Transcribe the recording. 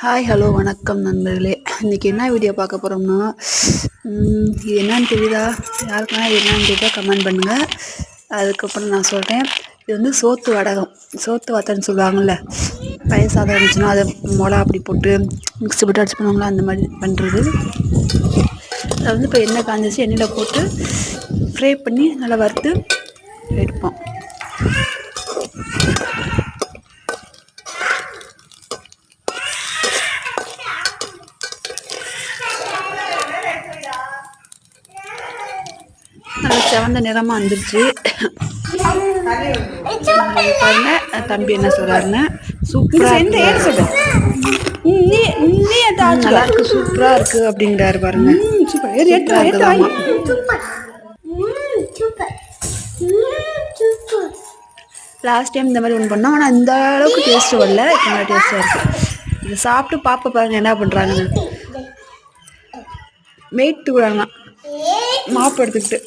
Hi hello வணக்கம் நண்பர்களே. இன்றைக்கி என்ன வீடியோ பார்க்க போகிறோம்னா இது என்னன்னு தெரியுதா? யாருக்குன்னா இது என்னன்னு தெரியுதா? கமெண்ட் பண்ணுங்கள் அதுக்கப்புறம் நான் சொல்கிறேன் இது வந்து சோத்து வடகம். சோத்து வத்தன்னு சொல்லுவாங்கள்ல பழைய சாதம் இருந்துச்சுன்னா அதை மிளகா அப்படி போட்டு மிக்ஸி போட்டு அடிச்சு பண்ணுவாங்களா? அந்த மாதிரி பண்ணுறது அதை வந்து இப்போ எண்ணெய் காஞ்சிச்சு எண்ணெயில் போட்டு ஃப்ரை பண்ணி நல்லா வறுத்து எடுப்போம். நல்லா செவந்த நிறமாக வந்துருச்சு. பாருங்க தம்பி என்ன சொல்கிறாருன்னு சூப்பராக நல்லா இருக்கு. சூப்பராக இருக்கு அப்படிங்கிறாரு பாருங்க. லாஸ்ட் டைம் இந்த மாதிரி ஒன்று பண்ணோம். ஆனால் இந்த அளவுக்கு டேஸ்ட் வரல. நல்லா டேஸ்ட்டாக இருக்கு. இதை சாப்பிட்டு பாப்பா பாருங்க என்ன பண்ணுறாங்கன்னு வெயிட் விடாங்க மாப்பு எடுத்துக்கிட்டு.